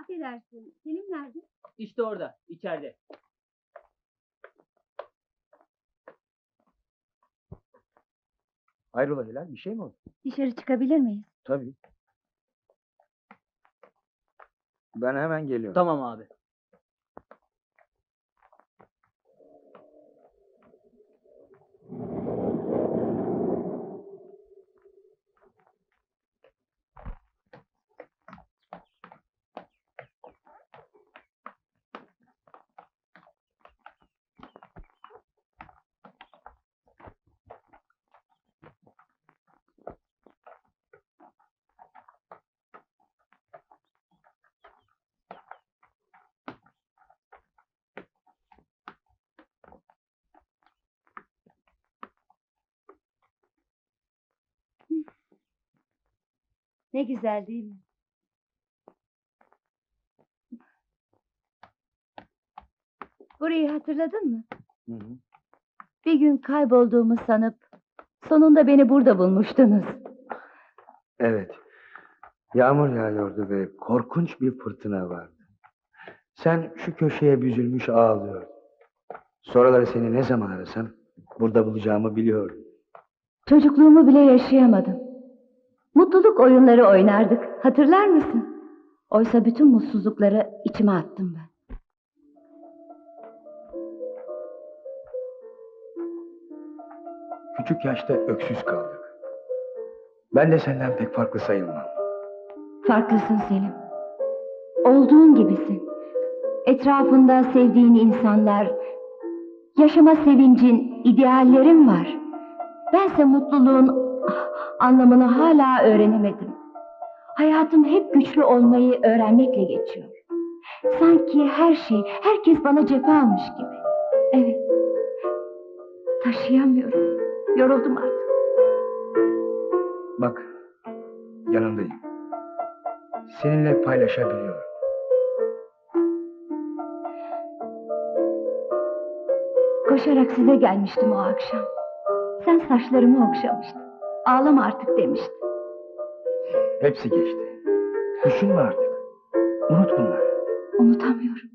Affedersin, Selim nerede? İşte orada, içeride. Hayrola Hilal bir şey mi oldu? Dışarı çıkabilir miyiz? Tabii. Ben hemen geliyorum. Tamam abi. Ne güzel değil mi? Burayı hatırladın mı? Hı hı. Bir gün kaybolduğumu sanıp sonunda beni burada bulmuştunuz. Evet. Yağmur yağıyordu ve korkunç bir fırtına vardı. Sen şu köşeye büzülmüş ağlıyordun. Sonraları seni ne zaman arasam burada bulacağımı biliyordum. Çocukluğumu bile yaşayamadım. Mutluluk oyunları oynardık. Hatırlar mısın? Oysa bütün mutsuzlukları içime attım ben. Küçük yaşta öksüz kaldık. Ben de senden pek farklı sayılmam. Farklısın Selim. Olduğun gibisin. Etrafında sevdiğin insanlar, yaşama sevincin, ideallerin var. Bense mutluluğun anlamını hala öğrenemedim. Hayatım hep güçlü olmayı öğrenmekle geçiyor. Sanki her şey, herkes bana cephe almış gibi. Evet. Taşıyamıyorum. Yoruldum artık. Bak, yanındayım. Seninle paylaşabiliyorum. Koşarak size gelmiştim o akşam. Sen saçlarımı okşamıştın. Ağlama artık demiştin. Hepsi geçti. Düşünme artık. Unut bunları. Unutamıyorum.